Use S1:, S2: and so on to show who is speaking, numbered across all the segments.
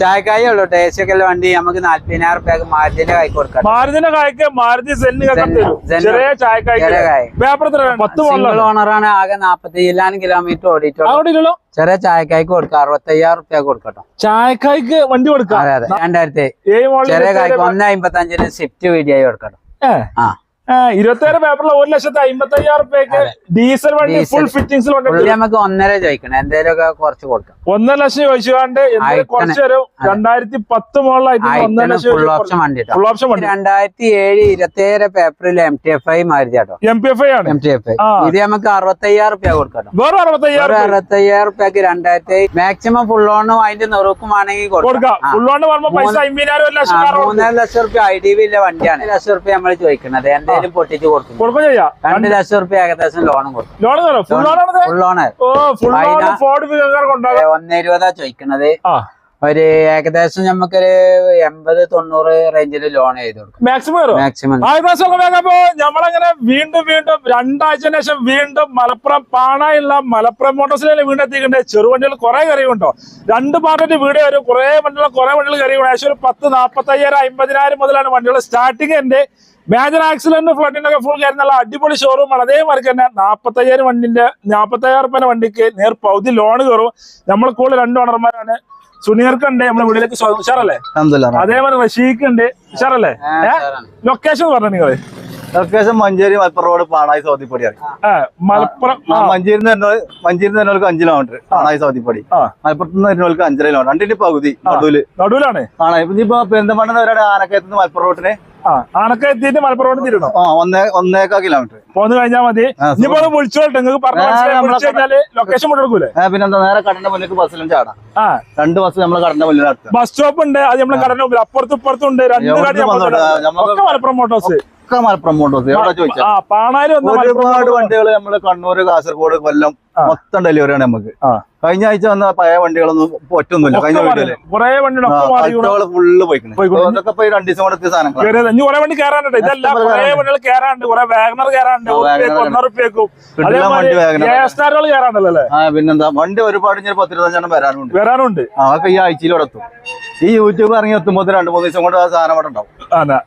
S1: ചായക്കായ ഉള്ളൂ ടേസ്റ്റൊക്കെ വണ്ടി നമുക്ക് നാല്പതിനായിരം റുപ്യക്ക് മാരുതിന്റെ കായ് കൊടുക്കാം.
S2: മാരുതിന്റെ കായ്ക്ക് മാരുതി ചെറിയ
S1: സിംഗിൾ ഓണറാണ് ആകെ നാപ്പത്തി ഏഴാനും കിലോമീറ്റർ ഓടിയിട്ടുള്ളൂ ചെറിയ ചായക്കായ്ക്ക് കൊടുക്കാം അറുപത്തയ്യായിരം റുപ്യ കൊടുക്കട്ടോ.
S2: ചായക്കായ്ക്ക് വണ്ടി കൊടുക്കാം.
S1: അതെ അതെ. രണ്ടായിരത്തി ചെറിയ കായ്ക്ക് ഒന്ന് അമ്പത്തി അഞ്ചിന് സ്വിഫ്റ്റ് വീഡിയോ കൊടുക്കട്ടോ. ആ.
S2: ഇരുപത്തേഴ് പേപ്പറിൽ ഒരു ലക്ഷത്തി അമ്പത്തി അയ്യായിരം ഡീസൽ വണ്ടി ഫുൾ ഫിറ്റിംഗ്സിൽ
S1: നമുക്ക് ഒന്നര ചോദിക്കണം. എന്തേലും കുറച്ച് കൊടുക്കാം.
S2: ഒന്നര ലക്ഷം ചോദിച്ചുകൊണ്ട് കുറച്ച് വരും രണ്ടായിരത്തി പത്ത് ലക്ഷം
S1: ഫുൾ ഓപ്ഷൻ വണ്ടി
S2: ഫുൾ ഓപ്ഷൻ വണ്ടി.
S1: രണ്ടായിരത്തി ഏഴ് ഇരുപത്തേഴ് പേപ്പറിൽ M T F I Maruti കേട്ടോ
S2: എം പി എഫ് ഐ ആണ്.
S1: എം ടി എഫ് ഐ ഇത് നമുക്ക് അറുപത്തയ്യായിരം രൂപ കൊടുക്കാം
S2: വേറെ അറുപത്തയ്യായിരം
S1: ഒരു
S2: അറുപത്തി
S1: അറുപത്തയ്യായിരം റുപ്യക്ക് രണ്ടായിരത്തി മാക്സിമം ഫുൾ ഓണും അതിന്റെ നെറുക്കും ആണെങ്കിൽ
S2: കൊടുക്കാം. ഫുൾ പൈസ ഒരു.
S1: മൂന്നര ലക്ഷം റുപ്യ ഐ ഡി വിന്റെ വണ്ടിയാണ്. ലക്ഷം റുപ്യ നമ്മൾ ചോദിക്കുന്നത്. എന്തെങ്കിലും പൊട്ടിച്ച് കൊടുക്കും.
S2: കൊടുക്കും ചെയ്യാം.
S1: രണ്ട് ലക്ഷം റുപ്യ ഏകദേശം ലോണും കൊടുക്കും.
S2: ലോൺ ഫുൾ
S1: ഒന്ന് ഇരുപതാ ചോദിക്കണത്. ഒരു ഏകദേശം നമുക്കൊരു എൺപത് തൊണ്ണൂറ് റേഞ്ചിൽ ലോൺ ചെയ്ത് കൊടുക്കും.
S2: മാക്സിമം
S1: മാക്സിമം
S2: നമ്മളങ്ങനെ വീണ്ടും വീണ്ടും രണ്ടാഴ്ചന് ശേഷം വീണ്ടും മലപ്പുറം പാണായുള്ള മലപ്പുറം മോട്ടോർസിലെ വീണ്ടും എത്തിക്കണ്ടേ? ചെറുവണ്ടികൾ കുറെ കറിയുണ്ടോ രണ്ട് പാർട്ടിന്റെ വീട് വരും കുറെ വണ്ടികൾ കുറെ വണ്ടികൾ കറിയുണ്ട് ഏകദേശം ഒരു പത്ത് നാപ്പത്തയ്യായിരം അമ്പതിനായിരം മുതലാണ് വണ്ടികൾ സ്റ്റാർട്ടിങ് ഉണ്ട് മേജർ ആക്സിഡന്റ് ഫ്ലഡിന്റെ ഒക്കെ ഫുൾ കാര്യം നല്ല അടിപൊളി ഷോറൂമാണ് അതേമാതിരി തന്നെ നാപ്പത്തയ്യായിരം വണ്ടിന്റെ നാപ്പത്തയ്യായിരം റുപ്യ വണ്ടിക്ക് നേർ പകുതി ലോൺ കയറും. നമ്മൾ കൂടുതൽ രണ്ട് ഓണർമാരാണ് സുനീർക്കുണ്ട് നമ്മുടെ വീട്ടിലേക്ക് സ്വാഗതം. ഉഷാറല്ലേ? അതേമാതിരി റഷീഖ് ഉണ്ട്. ഉഷാറല്ലേ? ലൊക്കേഷൻ പറഞ്ഞു നിങ്ങൾ?
S3: ലൊക്കേഷൻ മഞ്ചേരി മലപ്പുറം റോഡ് പാണായി സൗദിപ്പടി
S2: ആ, മലപ്പുറം ആ,
S3: മഞ്ചേരി മഞ്ചേരി വരുന്നവർക്ക് അഞ്ച് കിലോമീറ്റർ പാണായി സൗദിപ്പടി.
S2: ആ.
S3: മലപ്പുറത്ത് നിന്ന് വരുന്നവർക്ക് അഞ്ചര കിലോമീറ്റർ രണ്ടിന്റെ പകുതി നടുവിൽ.
S2: നടുവിലാണ്.
S3: ആണ് ഇപ്പൊ ഇപ്പൊ പെരിന്തമണ്ണ വരെ ആനക്കയത്ത് മലപ്പുറം റോഡിന്
S2: എത്തിയിട്ട് മലപ്പുറം തിരിയണം.
S3: ഒന്നേക്കാ കിലോമീറ്റർ
S2: പോന്ന് കഴിഞ്ഞാൽ മതി. ഇനിയിപ്പോ വിളിച്ചോട്ടെ നിങ്ങൾക്ക് പറഞ്ഞു ലൊക്കേഷൻ കൊടുക്കൂലേ
S3: പിന്നെന്താ നേരെ കടന്റെ മുന്നിലേക്ക് ബസ്സിലും ചാടാം. രണ്ട് ബസ് നമ്മളെ കടന്റെ മുന്നിൽ നടത്തുക
S2: ബസ് സ്റ്റോപ്പ് ഉണ്ട് അത് നമ്മളെ കടന്റെ മുമ്പിൽ. അപ്പുറത്തും ഇപ്പുറത്തും ഉണ്ട് രണ്ട് കട മലപ്പുറം മോട്ടോഴ്സ്
S3: ഒക്കെ മലപ്പുറം മോട്ടോഴ്സ് എവിടെ ചോദിച്ചാൽ ഒരുപാട്. വണ്ടികൾ നമ്മൾ കണ്ണൂര് കാസർഗോഡ് കൊല്ലം മൊത്തം ഡെലിവറി ആണ്
S2: നമുക്ക്.
S3: കഴിഞ്ഞ ആഴ്ച വന്ന പഴയ വണ്ടികളൊന്നും ഒറ്റൊന്നുമില്ല കഴിഞ്ഞ.
S2: വീട്ടിൽ
S3: ഫുള്ള് പോയിക്കണ്. പോയി രണ്ടു ദിവസം കൂടെ സാധനങ്ങൾ പിന്നെന്താ? വണ്ടി ഒരുപാട് പത്തിരുപത്തഞ്ചെണ്ണം വരാനുണ്ട്.
S2: വരാനുണ്ട്.
S3: ആ ഈ ആഴ്ചയിലൂടെ എത്തും. ഈ യൂട്യൂബ് ഇറങ്ങി എത്തുമ്പോൾ രണ്ട് മൂന്ന് ദിവസം കൊണ്ട് ആ സാധനം അവിടെ ഉണ്ടാവും.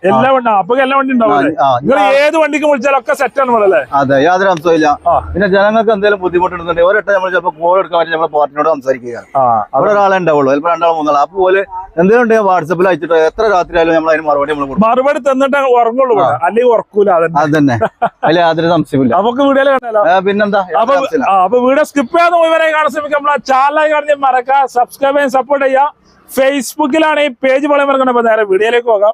S2: എല്ലാ വണ്ടി അപ്പൊ എല്ലാ വണ്ടി ഉണ്ടാവും നിങ്ങൾ ഏത് വണ്ടിക്ക് വിളിച്ചാലും ഒക്കെ സെറ്റ് ആണ് അല്ലേ?
S3: അതെ യാതൊരു അംശമില്ല. പിന്നെ ജനങ്ങൾക്ക് എന്തെങ്കിലും ബുദ്ധിമുട്ടുണ്ടെന്നുണ്ടെങ്കിൽ ഒരൊറ്റ നമ്മൾ ചിലപ്പോൾ കോൾ എടുക്കാൻ വേണ്ടി നമ്മൾ പാർട്ടിനോട് സംസാരിക്കുക
S2: ആ
S3: അവിടെ ഒരാളെ ഉണ്ടാവുള്ളൂ. ചിലപ്പോൾ രണ്ടാൾ മൂന്നാൾ അപ്പൊ പോലെ എന്തെങ്കിലും ഉണ്ടെങ്കിൽ വാട്സപ്പിൽ അയച്ചിട്ട് എത്ര രാത്രി ആയാലും നമ്മൾ അതിന് മറുപടി നമ്മൾ
S2: മറുപടി തന്നിട്ട് ഉറങ്ങുള്ളൂ. അല്ലെങ്കിൽ ഉറക്കൂല അതന്നെ.
S3: അത് തന്നെ അതിൽ യാതൊരു സംശയമില്ല
S2: നമുക്ക്
S3: വീഡിയോ പിന്നെന്താ?
S2: അപ്പൊ വീഡിയോ സ്കിപ്പ് ചെയ്യാതെ മുഴുവനായി കാണാൻ ശ്രമിക്കാം നമ്മളെ ചാനലായി കാണുന്ന മറക്കാം. സബ്സ്ക്രൈബ് ചെയ്യാൻ സപ്പോർട്ട് ചെയ്യുക. ഫേസ്ബുക്കിലാണ് ഈ പേജ് മറക്കണം അപ്പൊ നേരെ വീഡിയോയിലേക്ക് പോകാം.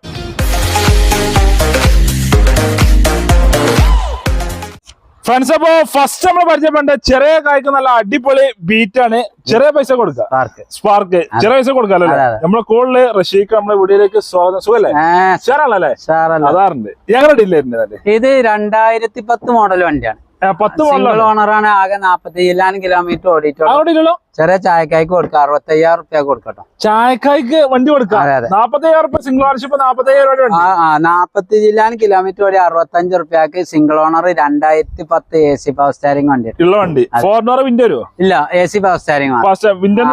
S2: ഫ്രണ്ട്സ് അപ്പോ ഫസ്റ്റ് നമ്മൾ പരിചയപ്പെട്ട ചെറിയ കായ്ക്ക് നല്ല അടിപൊളി ബീറ്റ് ആണ്. ചെറിയ പൈസ കൊടുക്കുക
S1: സ്പാർക്ക്
S2: സ്പാർക്ക് ചെറിയ പൈസ കൊടുക്കാല്ലോ. നമ്മളെ കോളിൽ റഷീഖ് നമ്മുടെ വീടിലേക്ക് സ്വാഗതം. സുഖല്ലേ? അതാറുണ്ട്. ഞങ്ങളുടെ ഡീലായിരുന്നു
S1: ഇത് രണ്ടായിരത്തി പത്ത് മോഡൽ വണ്ടിയാണ്
S2: പത്ത് മോഡൽ
S1: ഓണറാണ് ആകെ നാപ്പത്തി ഏഴാനും കിലോമീറ്റർ ഓടിയിട്ടുള്ളൂ.
S2: അവിടെ ഇല്ലല്ലോ?
S1: ചെറിയ ചായക്കായ്ക്ക് കൊടുക്കാം. അറുപത്തയ്യായിരം റുപ്യ കൊടുക്കട്ടോ.
S2: ചായക്കായ്ക്ക് വണ്ടി കൊടുക്കാം. നാപ്പത്തയ്യായിരം റുപ്യ സിംഗിൾ ഓണർഷിപ്പ് നാപ്പത്തയ്യായിരം രൂപ
S1: ആ ആ നാപ്പത്തി ജില്ലാന് കിലോമീറ്റർ ഓടി അറുപത്തഞ്ച് റുപ്യക്ക് സിംഗിൾ ഓണർ രണ്ടായിരത്തി പത്ത് എ സി പവർ സ്റ്റാരിങ് വണ്ടി
S2: ഉള്ള വണ്ടി. ഫോറിനർ വിൻഡോ വരുമോ
S1: ഇല്ല എ സി പവർ സ്റ്റാരിങ്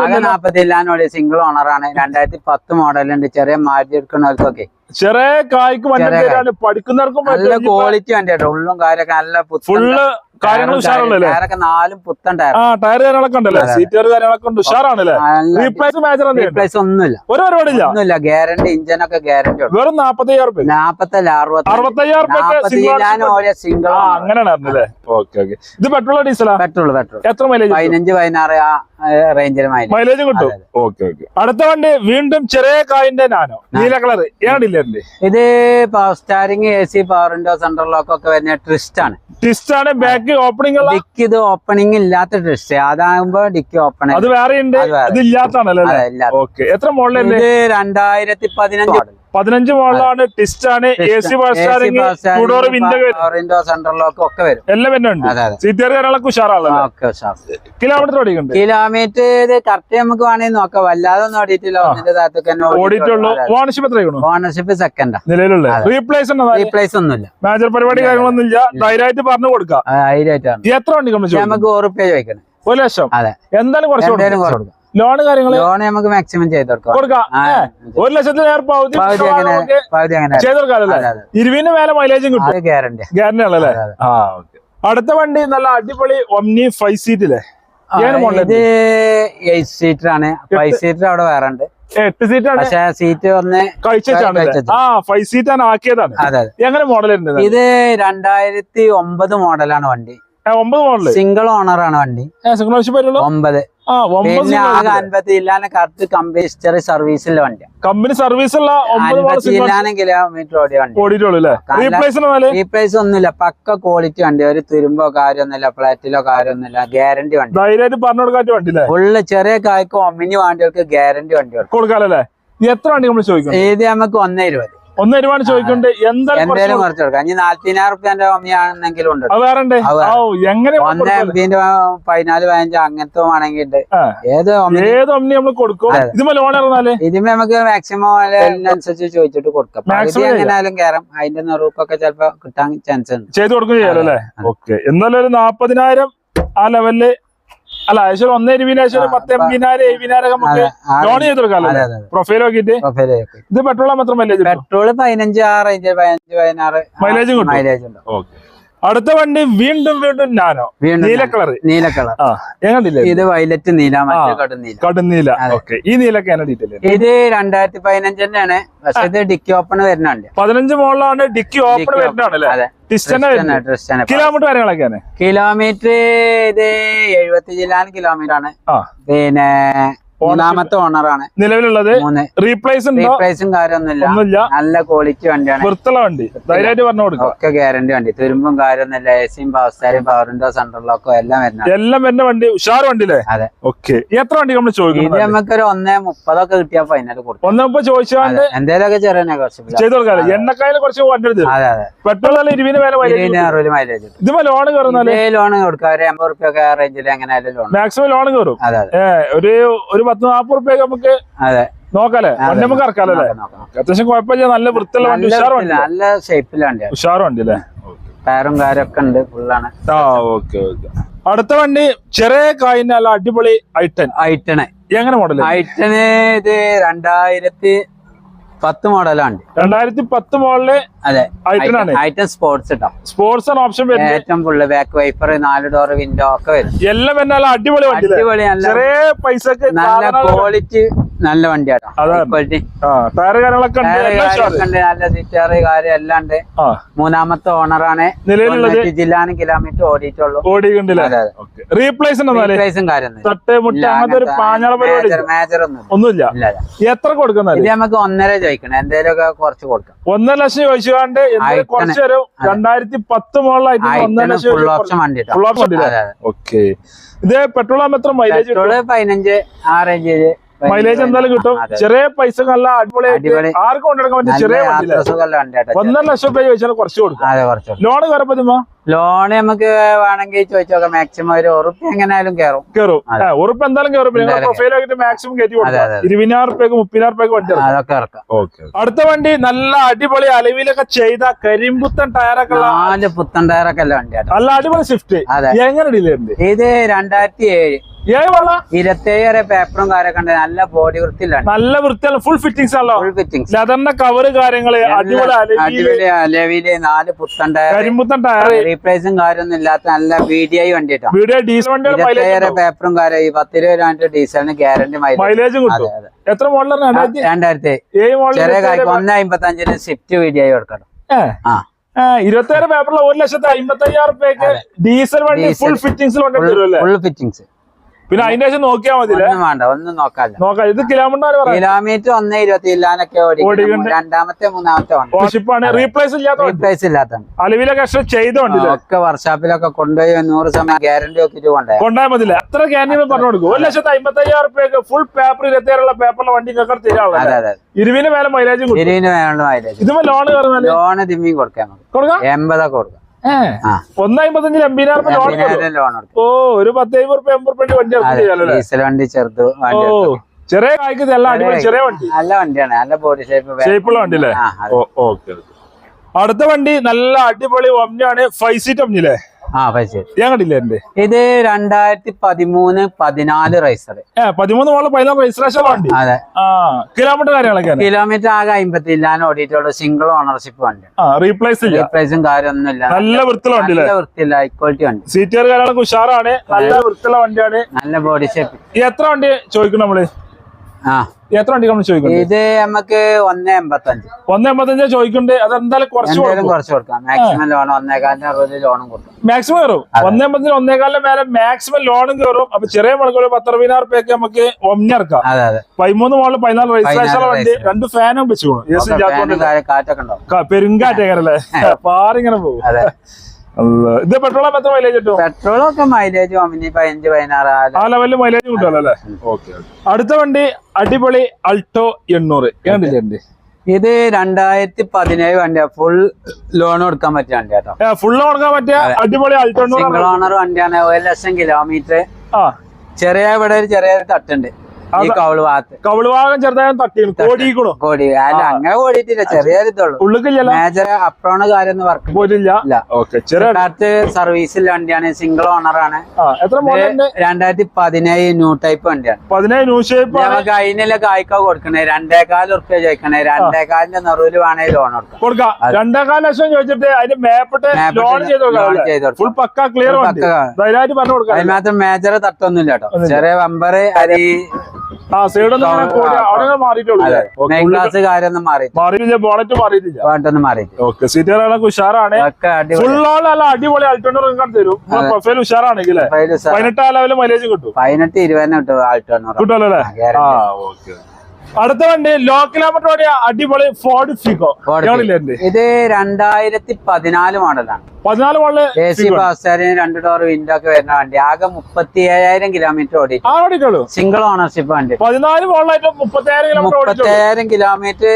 S1: ആകെ നാപ്പത്തി ജില്ലാനോട് സിംഗിൾ ഓണറാണ് രണ്ടായിരത്തി പത്ത് മോഡലുണ്ട് ചെറിയ മാറ്റി എടുക്കുന്നവർക്കൊക്കെ.
S2: ചെറിയ കായ്ക്ക് വണ്ടി പഠിക്കുന്നവർക്കും
S1: നല്ല ക്വാളിറ്റി വണ്ടി ഉള്ളും കാര്യമൊക്കെ നല്ല
S2: ഫുള്ള് കാര്യങ്ങൾ ഉഷാറുള്ളല്ലേ
S1: നാലും പുത്തൻ ടയർ
S2: ആ ടയർ കാര്യങ്ങളൊക്കെ ഉണ്ടല്ലേ. സീറ്റർ കാര്യങ്ങളൊക്കെ ഉണ്ട്. ഉഷാറാണല്ലേ? റീപ്ലേസ് മേജർ
S1: റീപ്ലേസ് ഒന്നുമില്ല.
S2: ഒരു പരിപാടിയില്ല?
S1: ഒന്നുമില്ല. ഗ്യാരണ്ടി ഇഞ്ചിനൊക്കെ ഗ്യാരണ്ടി ഉണ്ട്
S2: വെറും നാപ്പത്തയ്യായിരം റുപ്യ
S1: നാപ്പത്തല്ല അറുപത്തി
S2: അറുപത്തയ്യായിരം
S1: സിംഗിൾ
S2: അങ്ങനെയാണ് ഓക്കെ ഓക്കെ ഇത് പെട്രോൾ ഡീസലാ
S1: പെട്രോൾ പെട്രോൾ
S2: എത്ര മൈലേജ്
S1: പതിനഞ്ച് പതിനാറ് ആ റേഞ്ചിൽ മൈലേജ്
S2: കിട്ടും? ഓക്കെ ഓക്കെ അടുത്ത വണ്ടി വീണ്ടും ചെറിയ കായിന്റെ നാനോ? നീല കളർ. ഏടില്ലേ
S1: ഇത് power steering A C power window central lock ഒക്കെ വരുന്ന ട്രിസ്റ്റ് ആണ്.
S2: ട്രിസ്റ്റ് ആണ് ബാക്ക് ഓപ്പണിംഗ് ഉള്ള
S1: ഡിക്ക് ഇത് ഓപ്പണിംഗ് ഇല്ലാത്ത ഡ്രസ് അതാകുമ്പോ ഡിക്ക് ഓപ്പൺ
S2: അത് വേറെ. ഉണ്ട് ഇത് ഓക്കെ എത്ര മോഡലല്ലേ
S1: രണ്ടായിരത്തി പതിനഞ്ച്
S2: പതിനഞ്ച് മോളിലാണ് ടിസ്റ്റ് ആണ് A C steering two door window
S1: central lock ഒക്കെ വരും.
S2: എല്ലാം വരുന്നുണ്ട് സീറ്റർ കാര്യങ്ങളൊക്കെ ഉഷാറാണല്ലോ. കിലോമീറ്റർ ഓടിക്കുന്നുണ്ട്.
S1: കിലോമീറ്റർ ഇത് കറക്റ്റ് നമുക്ക് വേണമെങ്കിൽ നോക്കാം. വല്ലാതെ ഒന്നും ഓടിയിട്ടില്ല ഒന്നിന്റെ താഴത്തേക്ക് തന്നെ
S2: ഓടിയിട്ടുള്ളൂ. ഓണർഷിപ്പ് എത്രയാണ്
S1: ഓണർഷിപ്പ് സെക്കൻഡാ
S2: നിലവിലുള്ള. റീപ്ലേസ്
S1: റീപ്ലേസ് ഒന്നുമില്ല.
S2: മേജർ പരിപാടി കാര്യങ്ങളൊന്നും ഇല്ല. ധൈര്യമായിട്ട് പറഞ്ഞു കൊടുക്കാം. എത്ര വണ്ടി
S1: നമുക്ക് ഉറുപ്പ്യ ചോദിക്കണം.
S2: ഒരു ലക്ഷം.
S1: അതെ.
S2: എന്തായാലും കുറച്ച് കൊടുക്കും.
S1: എന്തായാലും കാര്യങ്ങൾ
S2: ലോൺ
S1: ലോൺ നമുക്ക് മാക്സിമം ചെയ്ത് കൊടുക്കാം.
S2: കൊടുക്കാം. ഒരു ലക്ഷത്തിൽ ഇരുവിന് പകുതി
S1: പകുതി അങ്ങനെ
S2: ചെയ്ത് കൊടുക്കാമല്ലേ. ഇരുപതിന് മേലെ മൈലേജും കിട്ടും.
S1: ഗ്യാരണ്ടി
S2: ഗ്യാരണ്ടി ആണല്ലേ. ആ ഓക്കെ അടുത്ത വണ്ടി നല്ല അടിപൊളി ഒമ്നി ഫൈവ് സീറ്റ് അല്ലേ മോഡൽ
S1: ഇത് എയ്റ്റ് സീറ്റർ ആണ്. ഫൈവ് സീറ്റർ അവിടെ വേറെ ഉണ്ട്.
S2: എട്ട് സീറ്റ് ആണ്?
S1: പക്ഷേ സീറ്റ് ഒന്ന്
S2: കഴിച്ചാണ് ആ ഫൈവ് സീറ്റ് ആണ് ആക്കിയതാണ്. എങ്ങനെ മോഡൽ
S1: ഇത് രണ്ടായിരത്തി ഒമ്പത് മോഡലാണ് വണ്ടി.
S2: ഒമ്പത് മോഡൽ
S1: സിംഗിൾ ഓണർ ആണ് വണ്ടി.
S2: സിംഗിൾ ഓണർഷിപ്പ്
S1: ഒമ്പത്. പിന്നെ ആകെ അൻപത്തി ഇല്ലാന്ന് കറക്റ്റ് കമ്പനി ഹിസ്റ്ററി സർവീസിലെ വണ്ടി
S2: കമ്പനി
S1: കിലോമീറ്റർ ഓടിയ വണ്ടി.
S2: റീപ്ലേസ്
S1: ഒന്നുമില്ല. പക്ക ക്വാളിറ്റി വണ്ടി. ഒരു തുരുമ്പോ കാര്യമൊന്നുമില്ല ഫ്ലാറ്റിലോ കാര്യമൊന്നുമില്ല ഗ്യാരണ്ടി വണ്ടി.
S2: ധൈര്യമായിട്ട് പറഞ്ഞു കൊടുക്കാൻ വണ്ടി
S1: ഫുള്ള് ചെറിയ കായ്ക്ക് ഒമിനി വണ്ടികൾക്ക് ഗ്യാരണ്ടി വണ്ടി കൊടുക്കും.
S2: എത്ര വണ്ടി നമ്മൾ ചോദിക്കണം
S1: ഇത് നമുക്ക് ഒന്നേ ഇരുപത്.
S2: ഒന്ന് ഒരുപാട് ചോദിക്കുന്നുണ്ട്. എന്തായാലും കുറച്ച്
S1: എന്തേലും കുറച്ച് കൊടുക്കാം. ഇനി നാല്പതിനായിരം റുപ്യന്റെ ഒമി ഉണ്ട്
S2: വേറെ എങ്ങനെ
S1: ഒന്ന് എംപിന്റെ പതിനാല് പതിനഞ്ച് അങ്ങനത്തെ വേണമെങ്കിൽ ഉണ്ട്. ഏത്
S2: നമ്മൾ കൊടുക്കും. ഇതുമേ ലോൺ
S1: ഇറങ്ങാൽ നമുക്ക് മാക്സിമം അനുസരിച്ച് ചോദിച്ചിട്ട് കൊടുക്കാം. പകുതി
S2: Maximum
S1: എങ്ങനെയാലും കയറാം അതിന്റെ നെറുക്കൊക്കെ ചിലപ്പോ കിട്ടാൻ ചാൻസ് ഉണ്ട്.
S2: ചെയ്ത് കൊടുക്കും ചെയ്യാലോ അല്ലേ. ഓക്കെ എന്നാലും ഒരു നാപ്പതിനായിരം ആ ലെവലിൽ അല്ല ഏകദേശം ഒന്നേ
S1: ആ,
S2: പത്ത് എൺപതിനായിരം എഴുപതിനായിരം നമുക്ക് ലോൺ ചെയ്ത് കൊടുക്കാമല്ലോ പ്രൊഫൈൽ
S1: നോക്കിട്ട്
S2: ഇത് പെട്രോൾ മാത്രം മൈലേജ്
S1: പെട്രോൾ പതിനഞ്ച് ആ റേഞ്ച് പതിനഞ്ച് പതിനാറ്
S2: മൈലേജ്
S1: മൈലേജ് ഉണ്ട്.
S2: ഓക്കെ അടുത്ത വണ്ടി വീണ്ടും വീണ്ടും നാനോ. നീല കളർ.
S1: നീല കളർ.
S2: എങ്ങനെയില്ലേ
S1: ഇത് വയലറ്റ് നീല മറ്റേ
S2: ആ.
S1: കടും നീല
S2: കടുന്നീല ഓക്കെ ഈ നീലൊക്കെ
S1: ഇത് രണ്ടായിരത്തി പതിനഞ്ചിന്റെ ആണ് പക്ഷെ ഇത് ഡിക്കി ഓപ്പൺ വരുന്നുണ്ട്
S2: പതിനഞ്ച് മോളിലാണ് ഡിക്കി ഓപ്പൺ
S1: ഡിക്കി
S2: അല്ലേ?
S1: അതെ.
S2: ടിസ്റ്റന്നെ വരുന്നത്.
S1: ട്രിസ്റ്റന്
S2: കിലോമീറ്റർ കാര്യങ്ങളൊക്കെയാണ്
S1: കിലോമീറ്റർ ഇത് എഴുപത്തി കിലോമീറ്റർ ആണ്. പിന്നെ മൂന്നാമത്തെ ഓണറാണ്
S2: നിലവിലുള്ളത് റീപ്ലേസ്
S1: റീപ്ലേസും കാര്യമൊന്നുമില്ല. നല്ല ക്വാളിറ്റി വണ്ടിയാണ്.
S2: വൃത്തുള്ള വണ്ടി. ധൈര്യമായിട്ട് പറഞ്ഞു കൊടുക്കും
S1: ഒക്കെ ഗ്യാരണ്ടി വണ്ടി. തുരുമ്പും കാര്യമൊന്നുമില്ല. എ സിയും പവർ സ്റ്റാരും പവർ വിൻഡോ സെൻട്രൽ ലോക്കോ എല്ലാം വരുന്നത്
S2: എല്ലാം വരുന്ന വണ്ടി ഉഷാർ വണ്ടി അല്ലേ
S1: അതെ
S2: ഓക്കെ എത്ര വണ്ടി നമ്മൾ
S1: ഇത്
S2: നമുക്ക്
S1: ഒരു ഒന്നേ മുപ്പതൊക്കെ കിട്ടിയാൽ ഫൈനൽ കൊടുക്കും.
S2: ഒന്നേ മുപ്പത് ചോദിച്ചാൽ
S1: എന്തേലൊക്കെ ചെറിയ ചെയ്തു
S2: ചെയ്ത് കൊടുക്കാല്ലേ എണ്ണക്കായൽ കുറച്ച് വണ്ടി എടുത്തു
S1: അതെ അതെ.
S2: പെട്രോൾ ഇരുപതിന് മേലെ
S1: ഇരുപതിന് അറുപത് മൈലേജ്
S2: ഇതുമ്പോ ലോൺ കയറുന്ന
S1: ലോൺ കൊടുക്കാം. ഒരു എൺപത് റുപ്യ റേഞ്ചിൽ എങ്ങനെയായാലും ലോൺ
S2: മാക്സിമം ലോൺ കയറും.
S1: അതെ
S2: ഒരു പത്ത് നാപ്പത് റുപ്യ നമുക്ക്
S1: അതെ.
S2: നോക്കാല്ലേ. വണ്ടി നമുക്ക് ഇറക്കാലോ അല്ലേ?
S1: നോക്കാം, നോക്കാം.
S2: അത്യാവശ്യം കുഴപ്പമില്ല നല്ല വൃത്തിയുള്ള വണ്ടി
S1: ഉഷാറുണ്ട്
S2: ഉഷാർ
S1: വൃത്തിയില്ല,
S2: വണ്ടി
S1: നല്ല ഷേപ്പിലെ വണ്ടിയാണ്
S2: ഉഷാർ വണ്ടി അല്ലേ
S1: ടയറും കാര്യമൊക്കെ ഉണ്ട് ഫുള്ളാണ്.
S2: ആ ഓക്കെ ഓക്കെ. അടുത്ത വണ്ടി ചെറിയ കായിന്റെ നല്ല അടിപൊളി ഐട്ടൻ
S1: ഐറ്റണ്
S2: എങ്ങനെ മോഡൽ
S1: ഐറ്റന് ഇത് രണ്ടായിരത്തി പത്ത് മോഡലാണ്.
S2: രണ്ടായിരത്തി പത്ത് മോഡൽ
S1: അതെ. ഐറ്റം സ്പോർട്സ് ഇട്ടോ
S2: സ്പോർട്സ് ആണ് ഓപ്ഷൻ വരുന്നത്.
S1: ഏറ്റവും ഫുള്ള് ബാക്ക് വൈപ്പർ നാല് ഡോർ വിൻഡോ ഒക്കെ വരും.
S2: എല്ലാം അടിപൊളി
S1: അടിപൊളി
S2: ചെറിയ
S1: നല്ല ക്വാളിറ്റി നല്ല വണ്ടിയാട്ടോ. ക്വാളിറ്റി
S2: ടയർ കാര്യങ്ങളൊക്കെ
S1: നല്ല സിറ്റാറ് കാര്യം എല്ലാം ഉണ്ട്. മൂന്നാമത്തെ ഓണറാണ് ജില്ലാന് കിലോമീറ്റർ ഓടിയിട്ടുള്ളൂ.
S2: റീപ്ലേസ്
S1: കാര്യം
S2: ഒന്നുമില്ല. എത്ര കൊടുക്കുന്നത്
S1: ഇത് നമുക്ക് ഒന്നര ചോദിക്കണം. എന്തെങ്കിലുമൊക്കെ കുറച്ച് കൊടുക്കാം.
S2: ഒന്നര ലക്ഷം ചോദിച്ചുകൊണ്ട് രണ്ടായിരത്തി പത്ത് മുകളിലായിട്ട് ഒന്നര ലക്ഷം
S1: ഫുൾ ഓപ്ഷൻ വണ്ടി
S2: ഫുൾ ഓപ്ഷൻ. ഓക്കെ ഇത് പെട്രോൾ എത്ര മൈലേജ്
S1: പെട്രോൾ പതിനഞ്ച് ആ റേഞ്ചിൽ
S2: മൈലേജ് എന്തായാലും കിട്ടും. ചെറിയ പൈസ നല്ല
S1: അടിപൊളി.
S2: ആർക്കും കൊണ്ടെടുക്കാൻ
S1: പറ്റും
S2: ചെറിയ വണ്ടിയില്ലേ. ഒന്നര ലക്ഷം രൂപ ചോദിച്ചാൽ കുറച്ച് കൊടുക്കും. ലോൺ കയറപ്പറ്റുമ്പോ
S1: ലോണ് നമുക്ക് വേണമെങ്കിൽ ചോദിച്ചോക്കാം മാക്സിമം ഒരു ഉറുപ്പ് എങ്ങനെയാലും കയറും
S2: കയറും. ഉറപ്പ് എന്തായാലും കയറും പ്രൊഫൈൽ ആയിട്ട് മാക്സിമം കയറ്റി. ഇരുപതിനായിരം റുപ്യക്ക് മുപ്പതിനായിരം റുപ്യക്ക് വണ്ടി
S1: അതൊക്കെ ഇറക്കാം.
S2: അടുത്ത വണ്ടി നല്ല അടിപൊളി അലവിലൊക്കെ ചെയ്ത കരിമ്പുത്തൻ ടയറൊക്കെ
S1: നാല് പുത്തൻ ടയറൊക്കെ അല്ല വണ്ടി.
S2: നല്ല അടിപൊളി സ്വിഫ്റ്റ് എങ്ങനെ
S1: ഇത് രണ്ടായിരത്തി ഏഴ് ഇരുപത്തേഴ് വരെ പേപ്പറും കാര്യമൊക്കെ ഉണ്ട്. നല്ല ബോഡി വൃത്തിയിലാണ്
S2: നല്ല വൃത്തിയുള്ള ഫുൾ ഫിറ്റിംഗ്സ് ആണല്ലോ.
S1: ഫുൾ ഫിറ്റിംഗ്സ്
S2: ലെതറിന്റെ കവറ് കാര്യങ്ങൾ അടിപൊളി അലവിൽ
S1: അടിപൊളി അലവിൽ നാല് പുത്തൻ ടയർ
S2: കരിമ്പുത്തൻ ടയർ
S1: റീപ്ലേസും കാര്യമൊന്നും ഇല്ലാത്ത നല്ല വീഡിയോ ഡി വണ്ടി കേട്ടോ.
S2: വീഡിയോ ഡീസൽ
S1: പേപ്പറും കാര്യം ഈ പത്തിരുപത് രൂപ ഡീസലിന് ഗ്യാരണ്ടി മൈലേജ്
S2: എത്ര മോഡലാണ് രണ്ടായിരത്തി
S1: ചെറിയ കാര്യം ഒന്ന് അമ്പത്തി അഞ്ചിന് സ്വിഫ്റ്റ് വീഡിയോ കൊടുക്കണം. ആ.
S2: ഇരുപത്തേഴ് പേപ്പറിൽ ഒരു ലക്ഷത്തി അമ്പത്തി അയ്യായിരം ഡീസൽ വണ്ടി. ഫുൾ ഫിറ്റിംഗ്സിൽ അല്ലേ
S1: ഫുൾ ഫിറ്റിങ്സ്
S2: പിന്നെ അതിന്റെ ശേഷം നോക്കിയാൽ മതി
S1: വേണ്ട ഒന്നും നോക്കാല്ല.
S2: നോക്കാം ഇത് കിലോമീറ്റർ
S1: കിലോമീറ്റർ ഒന്ന് ഇരുപത്തി ഇല്ലാനൊക്കെ
S2: ഓടി.
S1: രണ്ടാമത്തെ മൂന്നാമത്തെ വണ്ടി
S2: റീപ്ലേസ് ഇല്ലാത്ത
S1: റീപ്ലേസ് ഇല്ലാത്തതാണ്
S2: അലവിലൊക്കെ എക്സ്ട്രാ ചെയ്തോണ്ട്
S1: ഒക്കെ വർഷാപ്പിലൊക്കെ കൊണ്ടുപോയി നൂറ് സമയം ഗ്യാരണ്ടി ഒക്കെ കൊണ്ടുപോയി.
S2: കൊണ്ടാൽ മതി എത്ര ഗ്യാരണ്ടി പറഞ്ഞു കൊടുക്കും. ഒരു ലക്ഷത്തി അമ്പത്തയ്യായിരം റുപ്യൊക്കെ ഫുൾ പേപ്പർ ഇരുപത്തിയാറുള്ള പേപ്പറിലെ വണ്ടി
S1: അതെ
S2: തരാനുള്ള ഇരുവിന് മേലെ മൈലേജും
S1: ഇരുവിന് മേലെ മൈലേജ്
S2: ഇതുമ്പോ ലോൺ
S1: ലോണ് തിമ്മിയും കൊടുക്കാം? എൺപതൊക്കെ കൊടുക്കാം.
S2: ഒന്ന് അമ്പത്തഞ്ചിൽ ലോൺ ഓ ഒരു പത്ത് അമ്പത് റുപ്യ എൺപത് റുപ്യ വണ്ടി
S1: ഡീസൽ ചെറുത്
S2: ഓ. ചെറിയ കായ്ക്ക് ഇതെല്ലാം അടിപൊളി ചെറിയ വണ്ടി.
S1: നല്ല വണ്ടിയാണ് നല്ല ബോഡി ഷേപ്പ്
S2: ഷേപ്പുള്ള വണ്ടി അല്ലേ. ഓക്കെ അടുത്ത വണ്ടി നല്ല അടിപൊളി ഒമ്നിയാണ് ഫൈവ് സീറ്റ് ഒമ്നില്ലേ
S1: ആ പൈസ
S2: ഞാൻ കണ്ടില്ലേ എന്റെ
S1: ഇത് രണ്ടായിരത്തി പതിമൂന്ന് പതിനാല് റൈസർ
S2: പതിമൂന്ന് മോളിൽ പതിനാറ് രജിസ്ട്രേഷൻ വണ്ടി.
S1: അതെ.
S2: കിലോമീറ്റർ കാര്യങ്ങളൊക്കെ
S1: കിലോമീറ്റർ ആകെ അമ്പത്തി ഇല്ലാൻ ഓടിയിട്ടുള്ള സിംഗിൾ ഓണർഷിപ്പ് വണ്ടി.
S2: റീപ്ലേസ് റീപ്ലേസും
S1: പ്രൈസും കാര്യമൊന്നുമില്ല
S2: നല്ല വൃത്തിയുള്ള വണ്ടി
S1: നല്ല വൃത്തിയില്ല ഹൈ ക്വാളിറ്റി വണ്ടി.
S2: സീറ്റുകാർ കാര്യങ്ങളൊക്കെ ഉഷാറാണ്. നല്ല വൃത്തിയുള്ള വണ്ടിയാണ്.
S1: നല്ല ബോഡി ഷേപ്പ്
S2: എത്ര വണ്ടി ചോദിക്കണം നമ്മൾ?
S1: ആ
S2: എത്ര വണ്ടി നമ്മൾ ചോദിക്കുന്നത്
S1: ഇത് നമുക്ക് ഒന്നേ എൺപത്തഞ്ച്.
S2: ഒന്ന് എൺപത്തഞ്ച് ചോദിക്കുന്നുണ്ട്. അത് എന്തായാലും കുറച്ച്
S1: കുറച്ച് കൊടുക്കാം. മാക്സിമം ലോൺ ഒന്നേകാലിന് അറുപത് ലോണും കൊടുക്കും.
S2: മാക്സിമം കയറും. ഒന്നേ എൺപത്തിന് ഒന്നേകാലിന് മേലെ മാക്സിമം ലോണും കയറും. അപ്പൊ ചെറിയ മുളക് ഒരു പത്തറുപതിനായിരം റുപ്യൊക്കെ നമുക്ക്
S1: അതെ
S2: പതിമൂന്ന് മോളിൽ പതിനാല് രജിസ്ട്രേഷൻ വണ്ടി രണ്ട് ഫാനും വെച്ചു
S1: പോകും
S2: പെരുങ്കാറ്റേക്കാരല്ലേ? പാറിങ്ങനെ പോകും. ഇത് പെട്രോൾ എത്ര മൈലേജ് കിട്ടും?
S1: പെട്രോളും ഒക്കെ മൈലേജ് പതിനഞ്ച് പതിനാറ് ആ
S2: ലെവലിൽ മൈലേജ് കിട്ടുമല്ലേ ഓക്കെ അടുത്ത വണ്ടി അടിപൊളി അൾട്ടോ എണ്ണൂറ്. കണ്ടില്ലേ
S1: ഇത് രണ്ടായിരത്തി പതിനേഴ് വണ്ടിയാ. ഫുൾ ലോൺ കൊടുക്കാൻ പറ്റിയ വണ്ടി കേട്ടോ
S2: ഫുൾ ലോൺ കൊടുക്കാൻ പറ്റിയ അടിപൊളി
S1: സിംഗിൾ ഓണർ വണ്ടിയാണ്. ഒരു ലക്ഷം കിലോമീറ്റർ ചെറിയ ഇവിടെ ഒരു ചെറിയ തട്ടുണ്ട്.
S2: കവിളുഭാഗം ചെറുതായും തട്ടിയാണ് കോടിക്കണോ
S1: കോടി. അല്ല അങ്ങനെ കോടിയിട്ടില്ല. ചെറിയൊരു ഇതുള്ളൂ.
S2: ഉള്ളിക്കില്ലല്ലോ.
S1: മേജർ അപ്രോണ് കാര്യം വർക്ക്
S2: പോലില്ല.
S1: ഇല്ല. സർവീസ് സർവീസിൽ വണ്ടിയാണ്. സിംഗിൾ ഓണർ ആണ്. രണ്ടായിരത്തി പതിനേഴ് ന്യൂ ടൈപ്പ് വണ്ടിയാണ്.
S2: പതിനേഴ് ന്യൂ ഷേപ്പ്
S1: നമുക്ക് അതിനുള്ള കായ്ക്ക കൊടുക്കണേ. രണ്ടേകാൽ ഉറുപ്പ്യ ചോദിക്കണേ. രണ്ടേകാലിന്റെ നെറുവിൽ വേണമെങ്കിൽ ലോൺ കൊടുക്കാം.
S2: കൊടുക്കാം. രണ്ടേകാൽ ലക്ഷം ചോദിച്ചിട്ട് അതിന്റെ മേപ്പിട്ട് ലോൺ ചെയ്ത്. ഫുൾ പക്ക ക്ലിയർ ധൈര്യമായിട്ട് പറഞ്ഞു കൊടുക്കാം.
S1: അതിനകത്ത് മേജർ തട്ടൊന്നുമില്ല കേട്ടോ. ചെറിയ വമ്പറ് അരി
S2: ആ അവിടെ മാറിയിട്ടുള്ളൂ.
S1: കാര്യമൊന്നും
S2: മാറിയില്ല ബോണറ്റ് മാറിയിട്ടില്ല. ഓക്കെ സീറ്റുകളൊക്കെ ഉഷാറാണ്.
S1: അടിപൊളി.
S2: അൾട്ടോണർ തരും. പ്രൊഫൈൽ ഉഷാറാണെങ്കിൽ പതിനെട്ടാം ലെവലിൽ മൈലേജ് കിട്ടും.
S1: പതിനെട്ട് ഇരുപതിനെ കിട്ടും ആൾട്ടോ
S2: കിട്ടുമല്ലോ അല്ലേ? ആ ഓക്കെ അടുത്ത വണ്ടി ലോ കിലോമീറ്റർ ഓടിയ അടിപൊളി ഫോർഡ് ഫിഗോ
S1: ഇത്? രണ്ടായിരത്തി പതിനാല് മോഡലാണ്
S2: പതിനാല് മോഡൽ
S1: എ സി പാസ്റ്റാരിന് രണ്ട് ഡോർ വിൻഡോ ഒക്കെ വരുന്ന വണ്ടി. ആകെ മുപ്പത്തി ഏഴായിരം കിലോമീറ്റർ ഓടി സിംഗിൾ ഓണർഷിപ്പ് വണ്ടി.
S2: പതിനാല് മോഡലായിട്ട് ഓടിച്ചു
S1: മുപ്പത്തേഴായിരം കിലോമീറ്റർ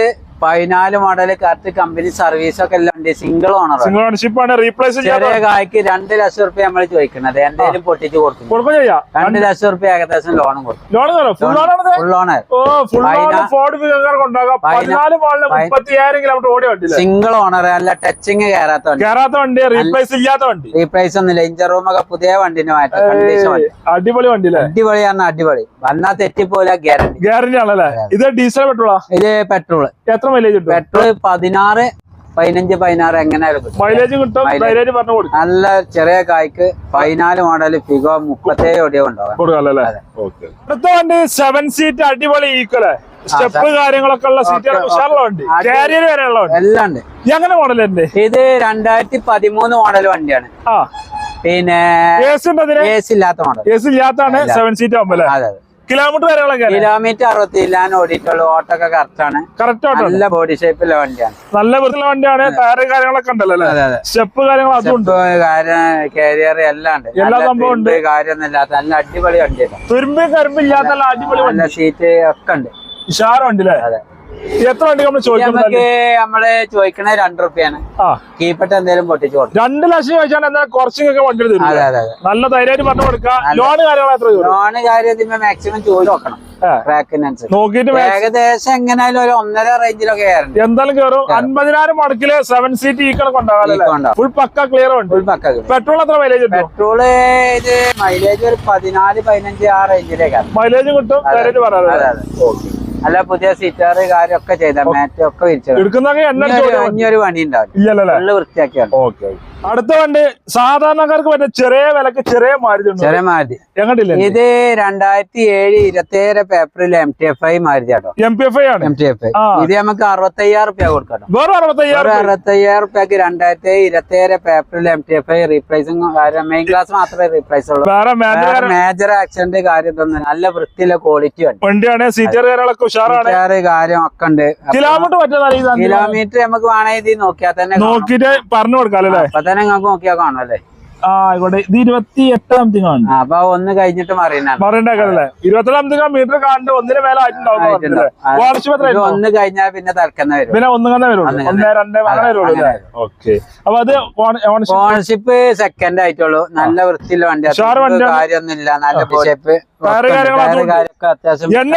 S1: പതിനാല് മോഡൽ കറക്റ്റ് കമ്പനി സർവീസ് ഒക്കെ എല്ലാം ഉണ്ട്. സിംഗിൾ ഓണർ
S2: സിംഗിൾ ഓണർഷിപ്പ് ആണ്. റീപ്ലേസ്
S1: ചെറിയ കായ്ക്ക് രണ്ട് ലക്ഷം റുപ്യ നമ്മൾ ചോദിക്കുന്നത്. എന്തെങ്കിലും പൊട്ടിച്ച് കൊടുക്കും. രണ്ട് ലക്ഷം റുപ്യ ഏകദേശം ലോണും കൊടുക്കും.
S2: ഫുൾ
S1: ഓണർ സിംഗിൾ ഓണർ അല്ല ടച്ചിങ് കയറാത്ത വണ്ടി.
S2: കയറാത്ത വണ്ടി റീപ്ലേസ് ഇല്ലാത്ത വണ്ടി.
S1: റീപ്ലേസ് ഒന്നുമില്ല. ഇഞ്ചർ റൂം ഒക്കെ പുതിയ വണ്ടിന് മാറ്റം. കണ്ടീഷൻ
S2: അടിപൊളി വണ്ടി അടിപൊളി
S1: അടിപൊളിയാണ് അടിപൊളി. വന്നാ തെറ്റിപ്പോലെ ഗ്യാരണ്ടി
S2: ഗ്യാരണ്ടി ആണല്ലേ? ഇത് ഡീസൽ പെട്രോളാ
S1: ഇത് പെട്രോൾ
S2: എത്ര മൈലേജ് കിട്ടും?
S1: പെട്രോൾ പതിനാറ് പതിനഞ്ച് പതിനാറ് എങ്ങനെയാലും
S2: മൈലേജ് കിട്ടും. മൈലേജ് പറഞ്ഞു കൊടുക്കും.
S1: നല്ല ചെറിയ കായ്ക്ക് പതിനാല് മോഡൽ ഫിഗോ മുപ്പത്തേഴ് ഒടിയോ ഉണ്ടാവും
S2: അടുത്ത വണ്ടി സെവൻ സീറ്റ് അടിപൊളി ഈക്വൽ സ്റ്റെപ്പ് കാര്യങ്ങളൊക്കെ ഉള്ള സീറ്റ്
S1: Okay,
S2: ഉഷാറുള്ള വണ്ടി. കാരിയർ വരെയുള്ള
S1: എല്ലാം ഉണ്ട്.
S2: അങ്ങനെ മോഡൽ ഉണ്ട്?
S1: ഇത് രണ്ടായിരത്തി പതിമൂന്ന് മോഡൽ വണ്ടിയാണ്.
S2: ആ.
S1: പിന്നെ
S2: എ സി ഉണ്ട് അതിന്
S1: ഇല്ലാത്ത മോഡൽ
S2: എ സി ഇല്ലാത്താണ്
S1: ഇല്ല.
S2: സെവൻ സീറ്റ് ആകുമ്പോൾ
S1: അതെ അതെ.
S2: കിലോമീറ്റർ വരെകളൊക്കെ
S1: കിലോമീറ്റർ അറുപത്തി ഇല്ലാൻ ഓടിയിട്ടുള്ളൂ ഓട്ടൊക്കെ കറക്റ്റ് ആണ്.
S2: Correct auto?
S1: നല്ല ബോഡി ഷേപ്പിലെ വണ്ടിയാണ്.
S2: നല്ല വൃത്തിയുള്ള വണ്ടിയാണ്. ടയർ കാര്യങ്ങളൊക്കെ ഉണ്ടല്ലോ സ്റ്റെപ്പ് കാര്യങ്ങൾ അതും. ഉണ്ട്.
S1: ഇപ്പൊ കാര്യം കാരിയർ എല്ലാം ഉണ്ട്.
S2: എല്ലാ സംഭവം ഉണ്ട്.
S1: കാര്യമൊന്നും ഇല്ലാത്ത നല്ല അടിപൊളി വണ്ടിയാണ്.
S2: തുരുമ്പ് കരുമ്പില്ലാത്ത അടിപൊളി വണ്ടി.
S1: നല്ല സീറ്റ് ഒക്കെ ഉണ്ട്.
S2: ഉഷാറുണ്ട് അല്ലേ
S1: അതെ.
S2: എത്ര വണ്ടി നമ്മൾ ചോദിക്കുന്നത്
S1: നമ്മൾ ചോദിക്കണത് രണ്ട് റുപ്യാണ്. കീപ്പിട്ട് എന്തെങ്കിലും പൊട്ടിച്ചു കൊടുക്കും.
S2: രണ്ട് ലക്ഷം ചോദിച്ചാൽ എന്താ കുറച്ചൊക്കെ വണ്ടി നല്ല ധൈര്യമായിട്ട് പറഞ്ഞു കൊടുക്കാം ലോൺ കാര്യങ്ങൾ എത്ര തരും
S1: ലോണ് കാര്യത്തിന് മാക്സിമം ചോദിച്ചു നോക്കണം.
S2: നോക്കിയിട്ട്
S1: ഏകദേശം എങ്ങനെയാലും ഒരു ഒന്നര റേഞ്ചിലൊക്കെ
S2: എന്തായാലും കയറും അൻപതിനായിരം മുടക്കിൽ സെവൻ സീറ്റ് ഈക്കണൊക്കെ ഉണ്ടാകാല്ലേ
S1: ഉണ്ടാവും.
S2: ഫുൾ പക്ക ക്ലിയർ ഉണ്ട്
S1: ഫുൾ പക്ക
S2: പെട്രോൾ എത്ര മൈലേജ്
S1: പെട്രോൾ ഇത് മൈലേജ് ഒരു പതിനാല് പതിനഞ്ച് ആ റേഞ്ചിലേക്കാണ്
S2: മൈലേജ് കിട്ടും. പറയാതെ
S1: അതെ അല്ല പുതിയ സീറ്റാറ് കാര്യമൊക്കെ ചെയ്ത മാറ്റ് ഒക്കെ വിരിച്ചു
S2: ഒരു കൊടുത്താൽ മതി.
S1: ഇനിയൊരു പണി ഉണ്ടാവില്ല. ഫുള്ള് വൃത്തിയാക്കിയാണ്
S2: ഓക്കെ. അടുത്ത വണ്ടി സാധാരണക്കാർക്ക് പറ്റിയ ചെറിയ വിലക്ക് ചെറിയ മാരുതി
S1: ചെറിയ മാരുതി.
S2: എങ്ങോട്ടില്ല?
S1: ഇത് രണ്ടായിരത്തി ഏഴ് ഇരുപത്തി ഏഴ് April M T F I Maruti കേട്ടോ.
S2: എം പി എഫ് ഐ ആണ്?
S1: എം ടി എഫ് ഐ ഇത് നമുക്ക് അറുപത്തയ്യായിരം റുപ്യ കൊടുക്കണം.
S2: വേറെ അറുപത്തയ്യായിരം.
S1: അറുപത്തയ്യായിരം റുപ്യക്ക് രണ്ടായിരത്തി ഇരുപത്തി ഏഴ് പേപ്പറിൽ എം ടി എഫ് ഐ റീപ്ലേസും മെയിൻ ക്ലാസ് മാത്രമേ റീപ്ലേസ് ഉള്ളൂ. മേജർ ആക്സിഡന്റ് കാര്യം തന്നെ നല്ല വൃത്തിയിലെ ക്വാളിറ്റി ഉണ്ട്.
S2: വണ്ടിയാണ് സീറ്റർ
S1: കാര്യം ഒക്കെ ഉണ്ട്.
S2: കിലോമീറ്റർ പറ്റുന്ന
S1: കിലോമീറ്റർ നമുക്ക് വേണമെങ്കിൽ നോക്കിയാൽ തന്നെ.
S2: നോക്കിട്ട് പറഞ്ഞു കൊടുക്കാം അല്ലേ
S1: അപ്പൊ തന്നെ നിങ്ങൾക്ക് നോക്കിയാൽ കാണും അല്ലേ?
S2: ആ ആയിക്കോട്ടെ. ഇത് ഇരുപത്തി എട്ട് സംതിങ് ആണ്
S1: അപ്പൊ ഒന്ന് കഴിഞ്ഞിട്ട്
S2: മറിയണ്ടല്ലേ മീറ്റർ ഒന്നിന് മേലെ ആയിട്ടുണ്ടാവും
S1: ഒന്ന് കഴിഞ്ഞാൽ പിന്നെ തലക്കുന്ന വരും
S2: പിന്നെ ഒന്നും തന്നെ വരുള്ളൂ.
S1: ഒന്ന്
S2: രണ്ടേ അങ്ങനെ വരുള്ളൂ
S1: അങ്ങനെ
S2: ഓക്കെ. അപ്പൊ അത് ഓണർഷിപ്പ്?
S1: സെക്കൻഡ് ആയിട്ടുള്ളൂ. നല്ല വൃത്തിയുള്ള വണ്ടി.
S2: കാര്യൊന്നും ഇല്ല
S1: കാര്യമൊന്നുമില്ല. നല്ല ഷേപ്പ്. അത്യാവശ്യം
S2: എണ്ണ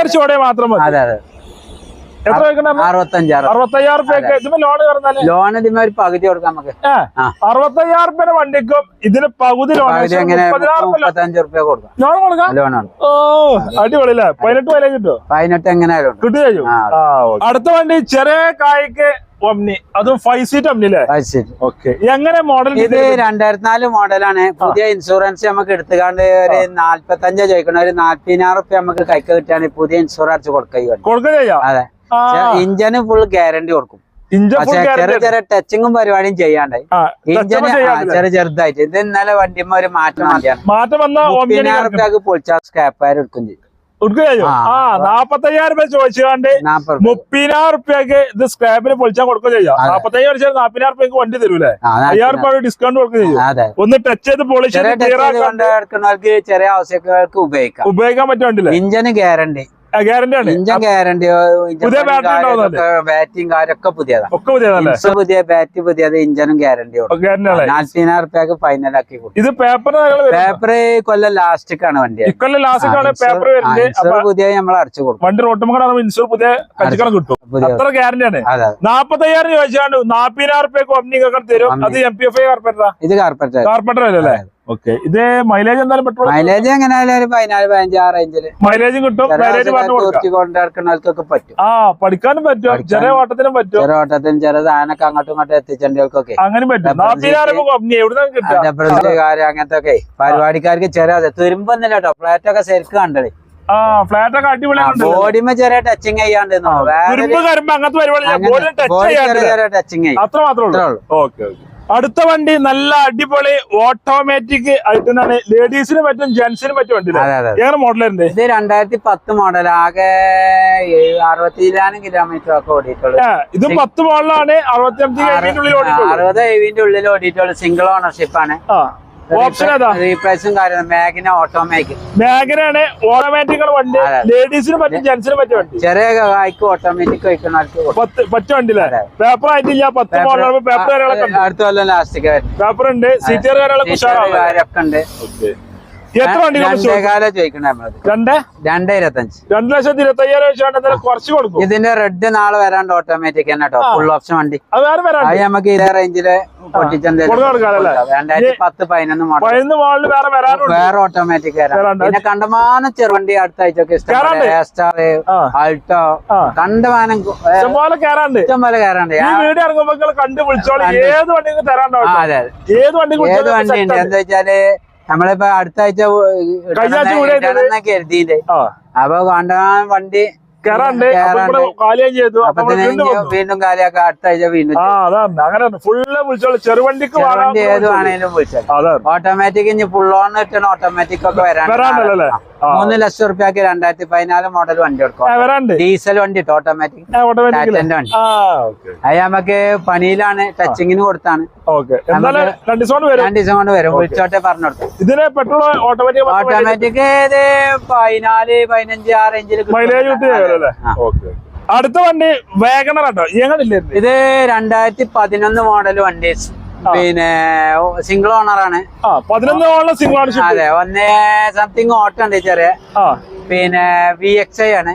S2: മാത്രം മതി.
S1: അതെ അതെ.
S2: എത്ര വെക്കണ്ട
S1: അറുപത്തഞ്ചാറ്
S2: അറുപത്തയ്യായിരം റുപ്യക്ക് ഇതിന് ലോൺ കയറുന്നാൽ
S1: ലോൺ ഇതിന് ഒരു പകുതി കൊടുക്കാം നമുക്ക്.
S2: അറുപത്തയ്യായിരം റുപ്യ വണ്ടിക്കും ഇതിന് പകുതി ലോൺ
S1: മുപ്പത്തഞ്ച് റുപ്യ കൊടുക്കാം.
S2: ലോൺ കൊടുക്കാം? ഓ പതിനെട്ട് വില കിട്ടുമോ
S1: പതിനെട്ട് എങ്ങനെയായാലും ഉണ്ട്.
S2: കിട്ടുക ചെയ്യും
S1: ആ.
S2: ആ, okay. അടുത്ത വണ്ടി ചെറിയ കായ്ക്ക് ഒമ്നി. അതും ഫൈവ് സീറ്റ് ഒമ്നി അല്ലേ? ഓക്കെ. എങ്ങനെ മോഡൽ
S1: ഇത് രണ്ടായിരത്തി നാല് മോഡലാണ്. പുതിയ ഇൻഷുറൻസ് നമുക്ക് എടുത്തുകൊണ്ട് ഒരു നാല്പത്തഞ്ചോ ചോദിക്കണം. ഒരു നാല്പതിനായിരം റുപ്യ നമുക്ക് കൈക്ക് കിട്ടുകയാണെങ്കിൽ പുതിയ ഇൻഷുറൻസ് കൊടുക്കുക
S2: കൊടുക്കുക
S1: അതെ. ഇഞ്ചിന് ഫുൾ ഗ്യാരണ്ടി കൊടുക്കും. ചെറിയ ചെറിയ ടച്ചിങ്ങും പരിപാടിയും ചെയ്യാണ്ടായി. ഇഞ്ചന് ചെറിയ ചെറുതായിട്ട്. ഇത് ഇന്നലെ വണ്ടിമ്മ ഒരു മാറ്റം മുപ്പതിനായിരം റുപ്യക്ക് പൊളിച്ചാൽ സ്ക്രാപ്പയർ എടുക്കും ചെയ്യും.
S2: നാപ്പത്തയ്യായിരം രൂപ ചോദിച്ചുകൊണ്ട്. മുപ്പതിനായിരം റുപ്യക്ക് ഇത് സ്ക്രാപ്പിന് പൊളിച്ചാൽ കൊടുക്കുക ചെയ്യാം. നാപ്പത്തയ്യായിരം വെച്ചാൽ നാപ്പതിനായിരം റുപ്യക്ക് വണ്ടി തരൂലേ? അയ്യായിരം രൂപ ഡിസ്കൗണ്ട് കൊടുക്കുക ചെയ്യും. ഒന്ന് ടച്ച് ചെയ്ത് പോളിഷ്
S1: ചെറിയ ആവശ്യങ്ങൾക്ക് ആവശ്യക്കാർക്ക് ഉപയോഗിക്കാം.
S2: ഉപയോഗിക്കാൻ പറ്റുന്നുണ്ടല്ലേ
S1: ഇഞ്ചിന് ഗ്യാരണ്ടി ഇഞ്ചൻ ഗ്യാരണ്ടി
S2: പുതിയ?
S1: ബാറ്റിയും കാര്യമൊക്കെ പുതിയതാണ്
S2: ഒക്കെ പുതിയതല്ലേ
S1: പുതിയ ബാറ്റ് പുതിയത് ഇഞ്ചനും ഗ്യാരണ്ടി കൊടുക്കും
S2: ഗ്യാരണ്ടി ആണ്.
S1: നാല്പതിനായിരം റുപ്യക്ക് ഫൈനൽ ആക്കി കൊടുക്കും
S2: ഇത് പേപ്പർ
S1: പേപ്പർ കൊല്ലം ലാസ്റ്റിക് ആണ് വണ്ടി
S2: ഇക്കൊല്ലം ലാസ്റ്റ് പേപ്പർ
S1: പുതിയ നമ്മൾ അടച്ചു കൊടുക്കും.
S2: വണ്ടി റോട്ടുമ്പോൾ ഇൻഷൂർ പുതിയ കച്ചിക്കണം കിട്ടും. അത്ര ഗ്യാരണ്ടി ആണ്.
S1: അതെ അതെ.
S2: നാപ്പത്തയ്യായിരം ചോദിച്ചാണ്ട് നാപ്പതിനായിരം റുപ്യക്ക് ഒമ്നി തരും. അത് എം പി എഫ് ഐ കാർപ്പറ്ററാ
S1: ഇത് കാർപ്പറ്റ്
S2: കാർപ്പറ്റർ അല്ലേ? ഓക്കെ ഇത് മൈലേജ് എന്തായാലും പെട്രോൾ
S1: മൈലേജ് എങ്ങനെയായാലും ഒരു പതിനാല് പതിനഞ്ച് ആ റേഞ്ചിൽ
S2: മൈലേജും കിട്ടും.
S1: കൊണ്ടിടക്കുന്നവർക്കൊക്കെ പറ്റും.
S2: ആ പഠിക്കാനും പറ്റും. ചെറിയ ഓട്ടത്തിനും പറ്റും.
S1: ചെറിയ ഓട്ടത്തിനും ചെറിയ സാധനമൊക്കെ അങ്ങോട്ടും ഇങ്ങോട്ടും എത്തിച്ചേണ്ടവർക്കൊക്കെ
S2: അങ്ങനെ പറ്റും.
S1: അങ്ങനത്തെ ഒക്കെ പരിപാടിക്കാർക്ക് ചെറിയ തുരുമ്പൊന്നുമില്ല കേട്ടോ. ഫ്ലാറ്റ് ഒക്കെ ശരിക്കും കണ്ടത്.
S2: ആ ഫ്ലാറ്റ് ഒക്കെ അടിപൊളിയാണ്
S1: ബോഡിമ ചെറിയ ടച്ചിങ് ചെയ്യാണ്ട്
S2: അങ്ങനത്തെ പരിപാടി
S1: ടച്ചിങ്
S2: അത്ര മാത്രമേ ഉള്ളൂ.
S1: ഉള്ളൂ.
S2: ഓക്കെ ഓക്കെ അടുത്ത വണ്ടി നല്ല അടിപൊളി ഓട്ടോമാറ്റിക് ആയിട്ടാണ്. ലേഡീസിന് പറ്റും ജെന്റ്സിന് പറ്റും വണ്ടി മോഡലുണ്ട്
S1: ഇത് രണ്ടായിരത്തി പത്ത് മോഡൽ ആകെ അറുപത്തിലാനും കിലോമീറ്റർ ഒക്കെ ഓടിയിട്ടുള്ളൂ.
S2: ഇത് പത്ത് മോഡലാണ് അറുപത്തി അഞ്ച്
S1: അറുപത് എവിന്റെ ഉള്ളിൽ ഓടിയിട്ടുള്ളൂ. സിംഗിൾ ഓണർഷിപ്പ് ആണ്.
S2: ഓപ്ഷൻ ഏതാ?
S1: റീപ്ലേസും കാര്യം മാഗിന ഓട്ടോമാറ്റിക്
S2: മേഖലയാണ് ഓട്ടോമാറ്റിക് വണ്ടി. ലേഡീസിന് പറ്റും ജെന്റ്സിന് പറ്റും വണ്ടി.
S1: ചെറിയ കായ്ക്ക് ഓട്ടോമാറ്റിക് വയ്ക്കുന്നവർക്ക്.
S2: പത്ത് പറ്റ വണ്ടിയില്ലേ പേപ്പർ ആയിട്ടില്ല പത്ത് മോഡലാണ് പേപ്പർ
S1: അടുത്ത കൊല്ലം ലാസ്റ്റിക്
S2: പേപ്പർ ഉണ്ട് സീറ്റർ കാര്യങ്ങളൊക്കെ
S1: ഉണ്ട്.
S2: എത്ര വണ്ടി രണ്ട്
S1: ഇരുപത്തഞ്ച്.
S2: രണ്ട് ലക്ഷത്തി ഇരുപത്തി അയ്യായിരം കുറച്ച് കൊടുക്കും.
S1: ഇതിന്റെ റെഡ് നാളെ വരാണ്ട് ഓട്ടോമാറ്റിക് തന്നെ കേട്ടോ ഫുൾ ഓപ്ഷൻ വണ്ടി.
S2: അത്
S1: നമുക്ക് ഇതേ
S2: റേഞ്ചിൽ വേറെ
S1: ഓട്ടോമാറ്റിക്. പിന്നെ കണ്ടമാനം ചെറുവണ്ടി അടുത്ത ആഴ്ചയൊക്കെ
S2: കേറാണ്ട്.
S1: ഇഷ്ടം
S2: ആ.
S1: ആൾട്ടോ കണ്ടമാനം ഇഷ്ടം പോലെ കയറാണ്ട്
S2: ഏത് വണ്ടി ഏത് വണ്ടി
S1: ഏത് വണ്ടി ഉണ്ട് എന്താ വെച്ചാൽ നമ്മളിപ്പോ അടുത്ത ആഴ്ച. കരുതിയില്ലേ? അപ്പൊ കണ്ടമാനം വണ്ടി കേറാണ്ട്.
S2: ചെയ്തു. വീണ്ടും
S1: കാലിയാക്കാം അടുത്ത ആഴ്ച വീണ്ടും
S2: ആ അതാണ്. അങ്ങനെ ഫുള്ള് വിളിച്ചോളൂ. ചെറുവണ്ടിക്ക്
S1: ചെറുവണ്ടി ഏത് വേണേലും ഓട്ടോമാറ്റിക് ഇനി ഫുൾ ഓൺ കിട്ടണ ഓട്ടോമാറ്റിക് ഒക്കെ
S2: വരാണ്ടല്ലേ ആ.
S1: മൂന്ന് ലക്ഷം റുപ്യക്ക് രണ്ടായിരത്തി പതിനാല് മോഡൽ വണ്ടി
S2: കൊടുക്കും
S1: ഡീസൽ വണ്ടി ഓട്ടോമാറ്റിക് ടാറ്റന്റെ വണ്ടി. അത് നമുക്ക് പണിയിലാണ് ടച്ചിങ്ങിന് കൊടുത്താണ്.
S2: രണ്ട് ദിവസം കൊണ്ട് വരും?
S1: വിളിച്ചോട്ടെ പറഞ്ഞു കൊടുക്കും
S2: ഇതിന് പെട്രോൾ ഓട്ടോമാറ്റിക്
S1: ഓട്ടോമാറ്റിക് ഇത് പതിനാല് പതിനഞ്ച് ആ റേഞ്ചിൽ
S2: മൈലേജ് അടുത്ത വണ്ടി വേഗണർ
S1: ഇത്? രണ്ടായിരത്തി പതിനൊന്ന് മോഡൽ വണ്ടി. പിന്നെ സിംഗിൾ ഓണർ ആണ്.
S2: പതിനൊന്ന് സിംഗിൾ ഓണർഷിപ്പ്
S1: അതെ ഒന്നേ സംതിങ് ഓട്ടം ഉണ്ട് ചെറിയ. പിന്നെ വി എക്സ് ഐ ആണ്.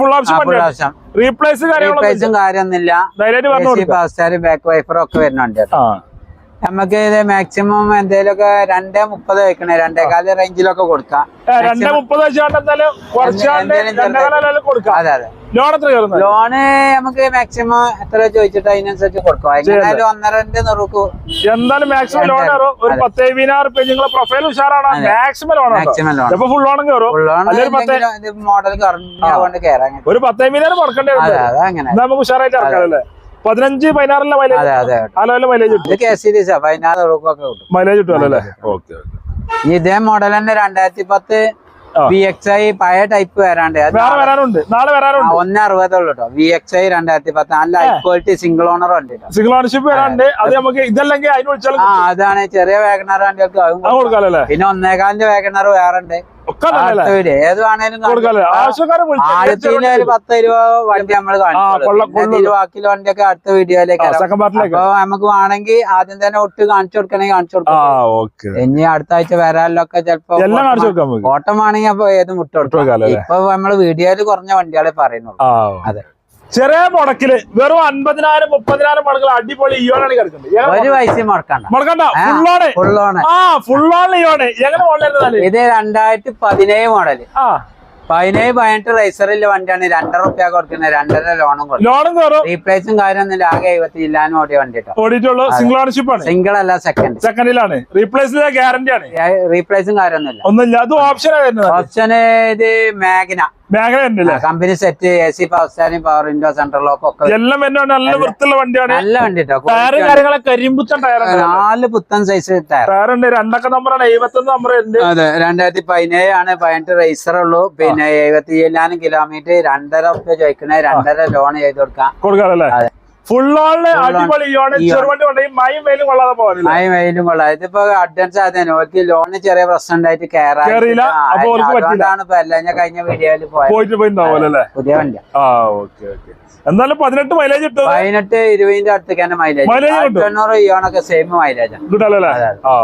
S2: ഫുൾ ഓപ്ഷൻ റീപ്ലേസ്
S1: റീപ്ലേസും കാര്യമൊന്നുമില്ല. ബാക്ക് വൈഫറും ഒക്കെ വരുന്നുണ്ട്. നമുക്ക് ഇത് മാക്സിമം എന്തേലൊക്കെ രണ്ടേ മുപ്പത് വെക്കണേ. രണ്ടേകാൽ റേഞ്ചിലൊക്കെ കൊടുക്കാം.
S2: ഏ, രണ്ടേ മുപ്പത് റേഞ്ചിലൊക്കെ എന്തായാലും
S1: അതെ അതെ.
S2: ലോൺ എത്ര കയറുന്നത്
S1: ലോണ് നമുക്ക് മാക്സിമം എത്ര ചോദിച്ചിട്ട് അതിനനുസരിച്ച് കൊടുക്കാം. എങ്ങനെയായാലും ഒന്നരന്റെ നുറുക്കു
S2: എന്തായാലും മാക്സിമം ലോൺ കയറും. ഒരു പത്ത് റുപ്യ നിങ്ങളെ പ്രൊഫൈൽ ഉഷാറാണ്. Maximum loan
S1: maximum loan
S2: full ലോണും കയറും.
S1: മോഡൽ കയറാൻ
S2: ഒരു പത്ത് കൊടുക്കേണ്ടി
S1: അതെ അങ്ങനെ.
S2: നമുക്ക് ഉഷാറായിട്ട് ഇറക്കാമല്ലേ പതിനഞ്ച് പതിനാറിലെ മൈലേജ് കിട്ടും.
S1: പതിനാറ്
S2: മൈലേജ് കിട്ടുമല്ലോ അല്ലേ? ഓക്കെ
S1: ഇതേ മോഡൽ തന്നെ രണ്ടായിരത്തി പത്ത്. വി എക്സ് ഐ പഴയ ടൈപ്പ് വരാണ്ട്.
S2: ഒന്നേ വരാനുണ്ട് നാളെ വരാനുണ്ട്
S1: ഒന്ന് അറുപതുള്ളൂ കേട്ടോ വി എക്സ് ഐ രണ്ടായിരത്തി പത്ത് നല്ല ഹൈ ക്വാളിറ്റി സിംഗിൾ ഓണർ ഉണ്ട്
S2: സിംഗിൾ ഓണർഷിപ്പ് വരാണ്ട്. അത് നമുക്ക് ഇതല്ലെങ്കിൽ അതിന് വിളിച്ചാലും
S1: ആ അതാണ് ചെറിയ വേഗണർ വണ്ടികൾക്ക് പിന്നെ ഒന്നേകാലിന്റെ വേഗണർ വേറെ ഉണ്ട്. പത്ത് വണ്ടി നമ്മൾ. ബാക്കിയുള്ള വണ്ടിയൊക്കെ അടുത്ത വീഡിയോയിലേക്ക്. അപ്പൊ നമുക്ക് വേണമെങ്കിൽ ആദ്യം തന്നെ ഒട്ട് കാണിച്ചു കൊടുക്കണമെങ്കിൽ കാണിച്ചു കൊടുക്കാം. ഇനി അടുത്ത ആഴ്ച വരാനിലൊക്കെ ചിലപ്പോ ഓട്ടം ആണെങ്കിൽ അപ്പൊ ഏത് മുട്ട
S2: കൊടുക്കാം?
S1: ഇപ്പൊ നമ്മൾ വീഡിയോയിൽ കുറഞ്ഞ വണ്ടികളെ പറയുന്നുള്ളൂ. അതെ.
S2: ചെറിയ മുടക്കിൽ വെറും അൻപതിനായിരം മുപ്പതിനായിരം മുടക്കിൽ അടിപൊളി ഇയോണാണ് കിടക്കുന്നത്
S1: ഇത് രണ്ടായിരത്തി പതിനേഴ്
S2: മോഡൽ
S1: പതിനേഴ് പതിനെട്ട് റൈസറിലെ വണ്ടിയാണ് രണ്ടര റുപ്യ കൊടുക്കുന്നത്. രണ്ടര ലോണും
S2: ലോണും
S1: റീപ്ലേസും കാര്യമൊന്നുമില്ല. ആകെ എഴുപത്തി ജില്ലാനും ഓടിയ വണ്ടി
S2: ഓടിയിട്ടുള്ളൂ. സിംഗിൾ ഓണർഷിപ്പ് ആണ്.
S1: സിംഗിൾ അല്ല സെക്കൻഡ്
S2: സെക്കൻഡിലാണ് റീപ്ലേസിന്റെ ഗ്യാരണ്ടി ആണ്.
S1: റീപ്ലേസും കാര്യമൊന്നുമില്ല.
S2: ഒന്നുമില്ല. അത് ഓപ്ഷൻ
S1: ഓപ്ഷന് ഇത് Magna company set A C power standing power window central lock ഒക്കെ
S2: എല്ലാം നല്ല വൃത്തിയുള്ള വണ്ടിയാണ്.
S1: നല്ല വണ്ടി.
S2: കാര്യങ്ങളൊക്കെ കരിമ്പുത്തൻ
S1: നാല് പുത്തൻ സൈസ് ടയർ
S2: ഉണ്ട്. രണ്ടൊക്കെ നമ്പറാണ് എഴുപത്തൊന്ന് നമ്പർ ഉണ്ട്.
S1: അതെ രണ്ടായിരത്തി പതിനേഴ് ആണ്. പതിനെട്ട് റേസർ ഉള്ളൂ. പിന്നെ എഴുപത്തി ഏഴാനും കിലോമീറ്റർ രണ്ടര ഒക്കെ ചോദിക്കണേ. രണ്ടര ലോൺ ചെയ്ത് കൊടുക്കാം.
S2: കൊടുക്കാറല്ലേ
S1: അതെ.
S2: ഫുൾ ഓണിൽ
S1: Full
S2: അടിപൊളി ഇയോണ്
S1: ഇയോണ്.
S2: ചെറുവണ്ടി കൊണ്ടെങ്കിൽ മയും വെയിലും കൊള്ളാതെ പോകാനില്ല?
S1: മായി വെയിലും കൊള്ളാം ഇതിപ്പോ അഡ്വാൻസ് ആദ്യം ഓർക്ക് ലോണിന് ചെറിയ പ്രശ്നം ഉണ്ടായിട്ട്. അതുകൊണ്ടാണ് ഇപ്പൊ എല്ലാം കഴിഞ്ഞ വീഡിയോയിൽ
S2: പോയിട്ട് പോയിട്ടുണ്ടാവുമല്ലോ അല്ലേ?
S1: പുതിയ വണ്ടിയാ.
S2: ആ ഓക്കെ ഓക്കെ. എന്തായാലും പതിനെട്ട് മൈലേജ് കിട്ടും.
S1: പതിനെട്ട് ഇരുപതിന്റെ അടുത്തേക്ക് തന്നെ മൈലേജ്. തൊണ്ണൂറ് ഇയോണൊക്കെ സെയിം മൈലേജ്
S2: ആ.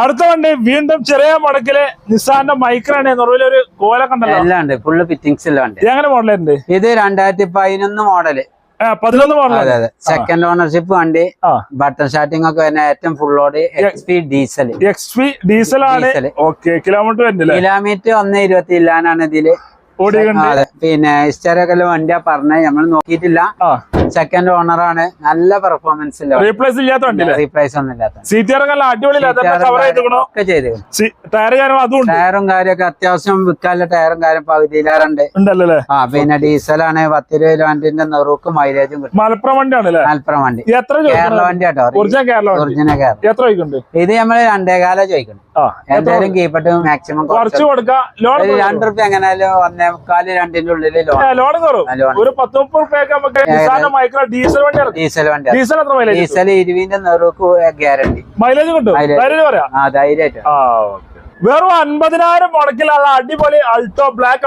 S2: അടുത്ത വണ്ടി വീണ്ടും ചെറിയ മുടക്കിൽ നിസാന്റെ മൈക്രാണ് നുറവിലൊരു കോല കണ്ടല്ലോ
S1: എല്ലാം ഉണ്ട്. ഫുള്ള് ഫിറ്റിംഗ്സ് ഉള്ള വണ്ടി
S2: എങ്ങനെ മോഡലുണ്ട്
S1: ഇത് രണ്ടായിരത്തി പതിനൊന്ന് മോഡൽ
S2: പതിനൊന്ന് മോഡൽ
S1: സെക്കൻഡ് ഓണർഷിപ്പ് വണ്ടി ബട്ടൺ സ്റ്റാർട്ടിംഗ് ഒക്കെ വരുന്ന ഏറ്റവും full load X P diesel
S2: X P diesel ആണ്. കിലോമീറ്റർ
S1: കിലോമീറ്റർ ഒന്ന് ഇരുപത്തി ഇല്ലാനാണ് ഇതിൽ. പിന്നെ ഹിസ്റ്ററിയൊക്കെ വണ്ടിയാ പറഞ്ഞത്. നമ്മൾ നോക്കിയിട്ടില്ല.
S2: ആ
S1: ഓണർ ആണ്. നല്ല പെർഫോമൻസ്
S2: റീപ്ലേസ് ഇല്ലാത്ത
S1: റീപ്ലേസ് ഒന്നും ഇല്ലാത്ത
S2: സീറ്ററൊക്കെ
S1: ചെയ്തു ടയറും കാര്യമൊക്കെ അത്യാവശ്യം വിൽക്കാനുള്ള ടയറും കാര്യം പകുതിയിലാറുണ്ട്. ആ പിന്നെ ഡീസലാണ് പത്ത് രൂപ വണ്ടിന്റെ നെറുക്ക് മൈലേജും കിട്ടും.
S2: മലപ്പുറം വണ്ടി ആണല്ലേ
S1: മലപ്പുറം വണ്ടി.
S2: എത്ര
S1: കേരള വണ്ടി കേട്ടോ
S2: ഒറിജിനൽ കേരള
S1: ഇത് നമ്മൾ രണ്ടേകാല ചോദിക്കണം.
S2: ആ എത്ര
S1: എന്തായാലും കീപ്പട്ട് മാക്സിമം
S2: കുറച്ച് കൊടുക്കാം.
S1: രണ്ട് റുപ്യ എങ്ങനെയാലും ഒന്നേ മുക്കാൽ രണ്ടിന്റെ ഉള്ളിൽ ലോൺ.
S2: ലോൺ ഒരു പത്ത് മുപ്പത് നിസാന്റെ മൈക്രോ ഡീസൽ വണ്ടി ഇറക്കും
S1: ഡീസൽ വണ്ടി
S2: ഡീസൽ എത്ര മൈലേജ്
S1: ഡീസൽ ഇരുവിന്റെ നെറുക്ക് ഗ്യാരണ്ടി.
S2: മൈലേജ് കിട്ടും. പറയാം.
S1: ആ ധൈര്യമായിട്ട്
S2: ആ ഓക്കെ. വെറും അൻപതിനായിരം മുടക്കിലുള്ള അടിപൊളി Alto black.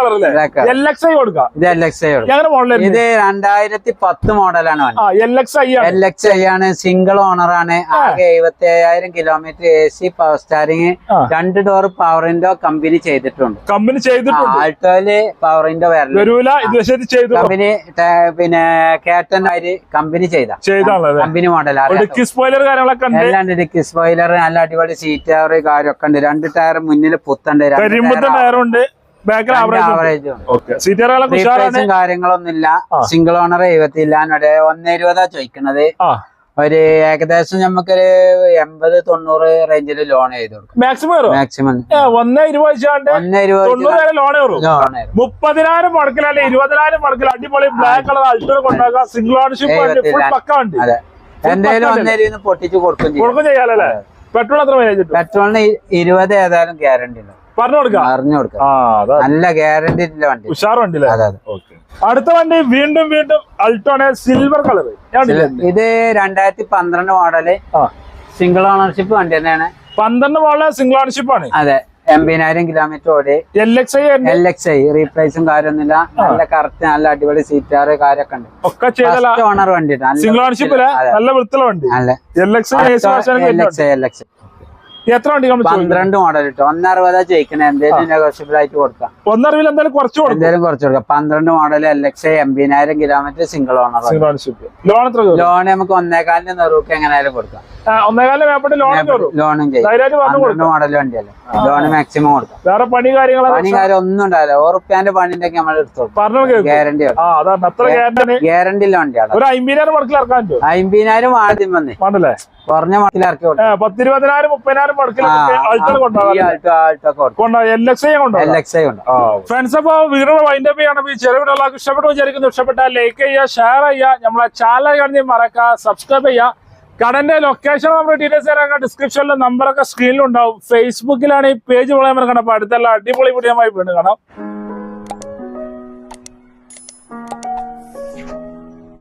S2: L X I കൊടുക്കാം.
S1: ഇത് എൽ എക്സ് ഐ
S2: ഞങ്ങളുടെ
S1: ഇത് രണ്ടായിരത്തി പത്ത് മോഡലാണ്
S2: എൽ എക്സ് ഐ ആണ്
S1: എൽ എക്സ് ഐ ആണ്. സിംഗിൾ ഓണർ ആണ് ആകെ എഴുപത്തി അയ്യായിരം kilometre A C power steering രണ്ട് ഡോർ പവർ വിൻഡോ കമ്പനി ചെയ്തിട്ടുണ്ട്.
S2: കമ്പനി ചെയ്തിട്ടുണ്ട്.
S1: ആൾട്ടോയിൽ പവർ വിൻഡോ
S2: വരില്ല
S1: കമ്പനി പിന്നെ കേട്ടൻ അവർ കമ്പനി ചെയ്ത. കമ്പനി മോഡൽ എല്ലാം ഡിക്കി സ്പോയിലർ നല്ല അടിപൊളി സീറ്റ് കാര്യമൊക്കെ ഉണ്ട്. രണ്ട് ടയർ മുന്നിൽ പുത്തണ്ട്
S2: ടയറുണ്ട്. ബാക്കിൽ ആവറേജ് സീറ്ററുകളൊക്കെ
S1: കാര്യങ്ങളൊന്നുമില്ല. സിംഗിൾ ഓണർ ഇരുപത്തില്ല ഒന്നേ ഇരുപതാ ചോദിക്കണത്. ഒരു ഏകദേശം നമുക്കൊരു എൺപത് തൊണ്ണൂറ് റേഞ്ചിൽ ലോൺ ചെയ്ത് കൊടുക്കും.
S2: മാക്സിമം
S1: മാക്സിമം
S2: ഒന്നേ ഇരുപത് വെച്ചാണ്ട്
S1: ഒന്നേ ഇരുപത്
S2: വരെ ലോൺ കയറും?
S1: ലോൺ
S2: മുപ്പതിനായിരം മുടക്കിലെ ഇരുപതിനായിരം മുടക്കിൽ അടിപൊളി black colour Alto കൊണ്ടാക്കുക. Single ownership. പക്ക
S1: എന്തായാലും ഒന്നേ ഇരുപത് പൊട്ടിച്ച് കൊടുക്കും
S2: കൊടുക്കും ചെയ്യാലല്ലേ? പെട്രോൾ എത്ര മൈലേജ്
S1: പെട്രോളിന് ഇരുപത് ഏതായാലും ഗ്യാരണ്ടി ഉണ്ട്.
S2: പറഞ്ഞു കൊടുക്കാം.
S1: പറഞ്ഞു കൊടുക്കാം. നല്ല ഗ്യാരണ്ടി വണ്ടി.
S2: ഉഷാർ ഓക്കെ. അടുത്ത വണ്ടി വീണ്ടും വീണ്ടും അൾട്ടോണ് സിൽവർ കളർ
S1: ഇത് രണ്ടായിരത്തി പന്ത്രണ്ട്
S2: മോഡൽ
S1: സിംഗിൾ ഓണർഷിപ്പ് വണ്ടി തന്നെയാണ്.
S2: പന്ത്രണ്ട് മോഡൽ സിംഗിൾ ഓണർഷിപ്പ് ആണ്.
S1: അതെ. എൺപതിനായിരം കിലോമീറ്റർ ഓടി
S2: L X I
S1: L X I റീപ്ലേസും കാര്യമൊന്നുമില്ല. നല്ല കറക്റ്റ് നല്ല അടിപൊളി സീറ്റാറ് കാര്യമൊക്കെ ഉണ്ട്. ഫസ്റ്റ് ഓണർ വണ്ടി
S2: നല്ല എത്ര വണ്ടി
S1: പന്ത്രണ്ട് മോഡൽ കിട്ടും ഒന്നറുപതാ ജയിക്കണേ. എന്തെങ്കിലും നെഗോഷ്യബിൾ ആയിട്ട് കൊടുക്കാം.
S2: ഒന്നറിവിൽ എന്തായാലും കുറച്ച്
S1: എന്തേലും കുറച്ച് കൊടുക്കാം. പന്ത്രണ്ട് മോഡൽ എൽ എക്സ് ഐ എൺപതിനായിരം കിലോമീറ്റർ സിംഗിൾ ഓണർ
S2: ലോൺ
S1: നമുക്ക് ഒന്നേകാലിന് നെറുക്ക് എങ്ങനെയായാലും കൊടുക്കാം.
S2: ഒന്നേകാലം കയറും.
S1: ലോണും ചെയ്യും
S2: ധൈര്യമായിട്ട് പറഞ്ഞു
S1: പന്ത്രണ്ട് മോഡൽ വണ്ടിയല്ലേ? ലോണ് മാക്സിമം കൊടുക്കാം
S2: വേറെ പണി കാര്യങ്ങളൊക്കെ
S1: പണി കാര്യം ഒന്നും ഉണ്ടാവില്ല. ഓറുപ്പ്യാന്റെ പണിന്റെ നമ്മൾ എടുത്തു
S2: പറഞ്ഞു
S1: ഗ്യാരണ്ടി
S2: ഗ്യാരണ്ടി
S1: വണ്ടിയാണ്.
S2: ഒരു അമ്പതിനായിരം ഇറക്കാൻ
S1: അമ്പതിനായിരം ആദ്യം വന്നേ.
S2: വേണ്ടല്ലേ?
S1: കുറഞ്ഞ ഇറക്കി
S2: പത്തിരുപതിനായിരം മുപ്പതിനായിരം മടക്കിൽ ഫ്രണ്ട്സ് അപ്പൊ വൈൻഡ് അപ്പ് ചെയ്യണം ഈ ചെറിയ ഇഷ്ടപ്പെട്ടു വിചാരിക്കുന്നു. ഇഷ്ടപ്പെട്ടാൽ ലൈക്ക് ചെയ്യുക ഷെയർ ചെയ്യുക. നമ്മളെ ചാനൽ കാണി മറക്കുക സബ്സ്ക്രൈബ് ചെയ്യുക. കടന്റെ ലൊക്കേഷൻ നമ്മൾ ഡീറ്റെയിൽസ് തരാം ഡിസ്ക്രിപ്ഷനിൽ നമ്പറൊക്കെ സ്ക്രീനിലുണ്ടാവും ഫേസ്ബുക്കിലാണ് ഈ പേജ് വളരെ കാണാം. അപ്പൊ അടുത്തുള്ള അടിപൊളി വീഡിയോ വീണ്ടും കാണാം.